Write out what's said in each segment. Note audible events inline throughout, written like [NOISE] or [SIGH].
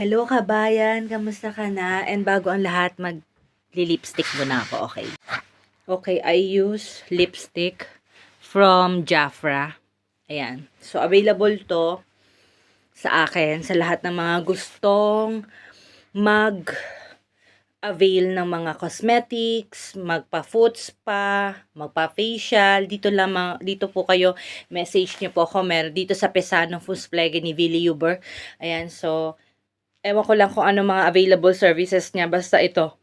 Hello kabayan, kamusta ka na? And bago ang lahat, mag-lipstick muna ako, okay? Okay, I use lipstick from Jafra. Ayan. So, available to sa akin, sa lahat ng mga gustong mag avail ng mga cosmetics, magpa-foot spa, magpa-facial, dito lamang, dito po kayo, message niyo po ako, meron dito sa Pesano Fusplege ni Billy Uber. Ayan, so, ewan ko lang kung ano mga available services niya, basta ito,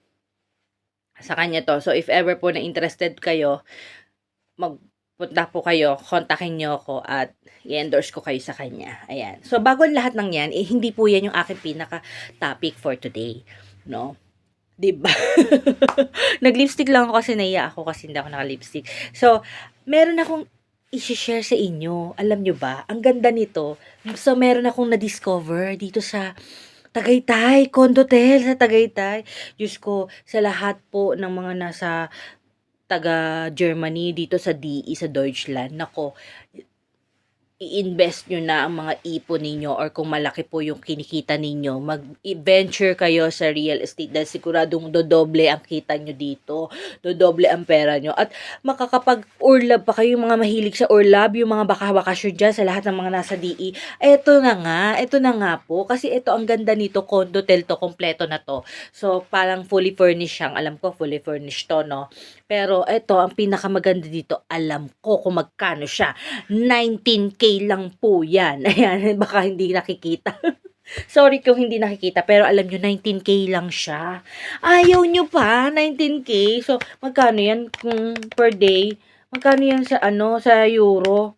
sa kanya to. So, if ever po na interested kayo, magpunta po kayo, kontakin niyo ako at i-endorse ko kayo sa kanya. Ayan. So, bago ang lahat ng yan, eh, hindi po yan yung aking pinaka-topic for today. No? 'Di ba? [LAUGHS] Nag-lipstick lang ako kasi naiya ako kasi hindi ako naka-lipstick. So, meron akong i-share sa inyo. Alam nyo ba? Ang ganda nito. So, meron akong na-discover dito sa Tagaytay, Condotel sa Tagaytay. Diyos ko, sa lahat po ng mga nasa taga Germany dito sa DE sa Deutschland. Nako, i-invest nyo na ang mga ipon ninyo or kung malaki po yung kinikita ninyo, mag-venture kayo sa real estate dahil siguradong dodoble ang kita nyo dito, dodoble ang pera nyo. At makakapag-urlab pa kayo, yung mga mahilig sa urlab, yung mga baka-bakasyon dyan sa lahat ng mga nasa DE. Eto na nga, eto na nga po, kasi ito ang ganda nito, condo tel to, kompleto na to. So, parang fully furnished siyang, alam ko fully furnished to, no? Pero ito, ang pinakamaganda dito, alam ko kung magkano siya. 19K lang po yan. [LAUGHS] Ayan, baka hindi nakikita. [LAUGHS] Sorry kung hindi nakikita, pero alam nyo, 19K lang siya. Ayaw nyo pa, 19K. So, magkano yan kung per day? Magkano yan sa ano, sa euro?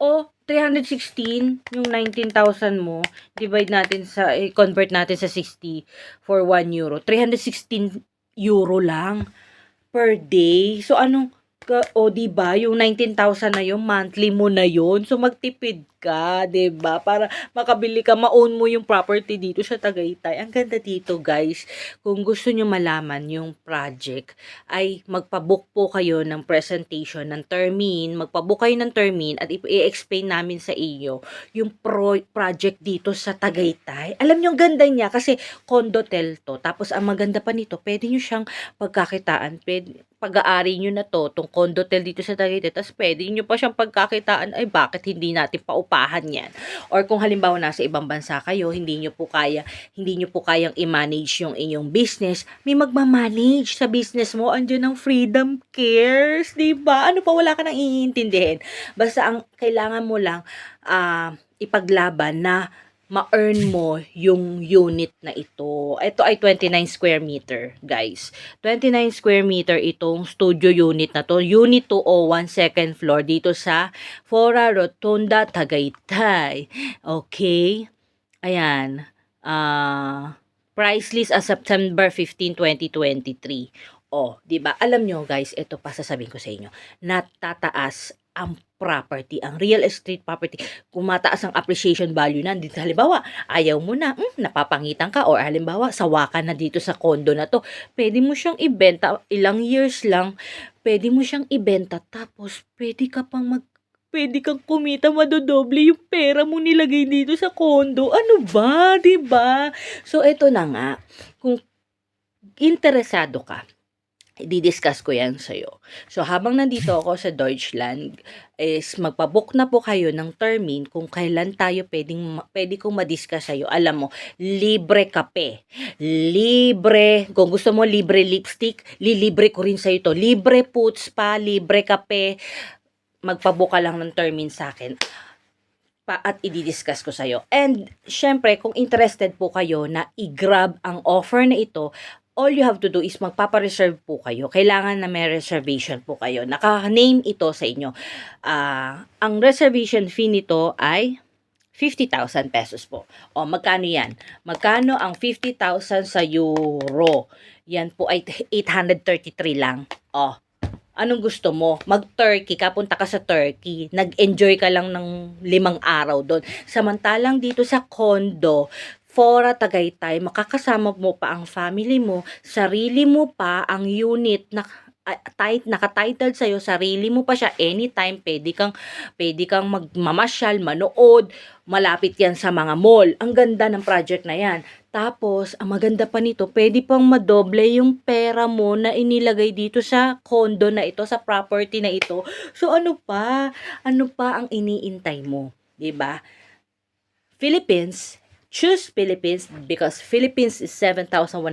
O, 316, yung 19,000 mo, divide natin sa, eh, convert natin sa 60 for 1 euro. 316 euro lang per day. So, anong, o di ba yung 19,000 na yung monthly mo na yun. So magtipid ka, ba? Para makabili ka, ma-own mo yung property dito sa Tagaytay. Ang ganda dito, guys. Kung gusto niyo malaman yung project, ay magpa-book po kayo ng presentation ng termin, magpa-book kayo ng termin at i-explain namin sa iyo yung pro- project dito sa Tagaytay. Alam niyo ang ganda niya kasi condotel to. Tapos ang maganda pa nito, pwede niyo siyang pagkakitaan, pwede pag-aari nyo na to, tong condotel dito sa Tagaytay, tapos pwede nyo pa siyang pagkakitaan, ay bakit hindi natin paupahan yan? Or kung halimbawa nasa ibang bansa kayo, hindi nyo po kaya, hindi nyo po kayang i-manage yung inyong business, may magmamanage sa business mo, andyan ang freedom cares, di ba? Ano pa, wala ka nang iintindihin. Basta ang kailangan mo lang, ah, ipaglaban na ma-earn mo yung unit na ito. Ito ay 29 square meter, guys. 29 square meter itong studio unit na to. Unit 201 second floor dito sa Fora Rotunda, Tagaytay. Okay? Ayan. Ah... price list as September 15, 2023. Oh, 'di ba? Alam nyo guys, ito pa sasabihin ko sa inyo. Natataas ang property, ang real estate property, kung mataas ang appreciation value na, dito halimbawa, ayaw mo na, mm, napapangitan ka, or halimbawa, sawa ka na dito sa condo na to, pwede mo siyang ibenta, ilang years lang, pwede mo siyang ibenta, tapos pwede ka pang mag pwede kang kumita madodoble yung pera mo nilagay dito sa condo. Ano ba, 'di ba? So ito na nga, kung interesado ka, i-discuss ko yan sa'yo. So, habang nandito ako sa Deutschland, is magpabook na po kayo ng termin kung kailan tayo pwedeng, pwede kong madiscuss sa'yo. Alam mo, libre kape. Libre, kung gusto mo libre lipstick, lilibre ko rin sa'yo to. Libre puts pa, libre kape. Magpabook ka lang ng termin sa akin pa at i-discuss ko sa'yo. And, syempre, kung interested po kayo na i-grab ang offer na ito, all you have to do is magpapareserve po kayo. Kailangan na may reservation po kayo. Naka-name ito sa inyo. Ah, ang reservation fee nito ay 50,000 pesos po. O, magkano yan? Magkano ang 50,000 sa euro? Yan po ay 833 lang. O, anong gusto mo? Mag-Turkey ka, punta ka sa Turkey. Nag-enjoy ka lang ng limang araw doon. Samantalang dito sa condo, Fora Tagaytay, makakasama mo pa ang family mo, sarili mo pa ang unit na ah, tight, nakatitled sa'yo, sarili mo pa siya, anytime, pwede kang, pwede kang magmamasyal, manood, malapit yan sa mga mall. Ang ganda ng project na yan. Tapos, ang maganda pa nito, pwede pang madoble yung pera mo na inilagay dito sa condo na ito, sa property na ito. So, ano pa? Ano pa ang iniintay mo? 'Di ba? Philippines, choose Philippines because Philippines is 7,107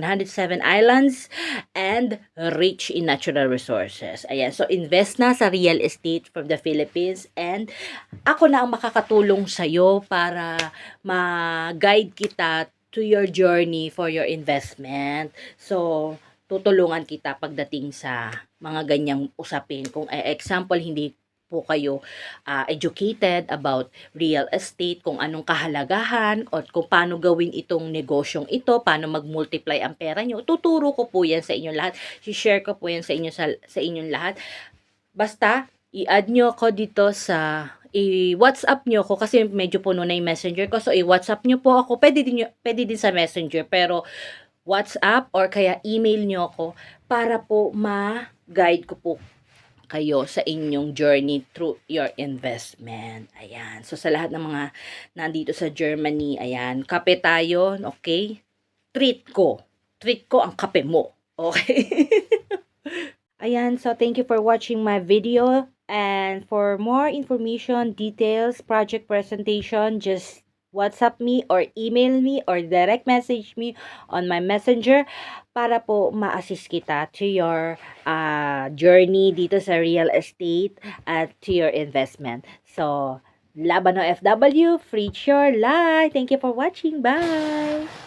islands and rich in natural resources. Ayan, so invest na sa real estate from the Philippines and ako na ang makakatulong sa'yo para ma-guide kita to your journey for your investment. So, tutulungan kita pagdating sa mga ganyang usapin. Kung eh, example, hindi po kayo ah, educated about real estate, kung anong kahalagahan, o kung paano gawin itong negosyong ito, paano mag-multiply ang pera nyo, tuturo ko po yan sa inyong lahat. share ko po yan sa, inyo, sa, sa inyong lahat. Basta, i-add nyo ako dito sa i-WhatsApp nyo ako kasi medyo puno na yung messenger ko. So, i-WhatsApp nyo po ako. Pwede din, nyo- pwede din sa messenger. Pero, WhatsApp or kaya email nyo ako para po ma-guide ko po kayo sa inyong journey through your investment. Ayan. So, sa lahat ng mga nandito sa Germany, ayan, kape tayo, okay? Treat ko. Treat ko ang kape mo. Okay? [LAUGHS] ayan, so thank you for watching my video. And for more information, details, project presentation, just WhatsApp me or email me or direct message me on my messenger para po ma-assist kita to your uh, journey dito sa real estate at to your investment. So, Labano FW, free your life. Thank you for watching. Bye!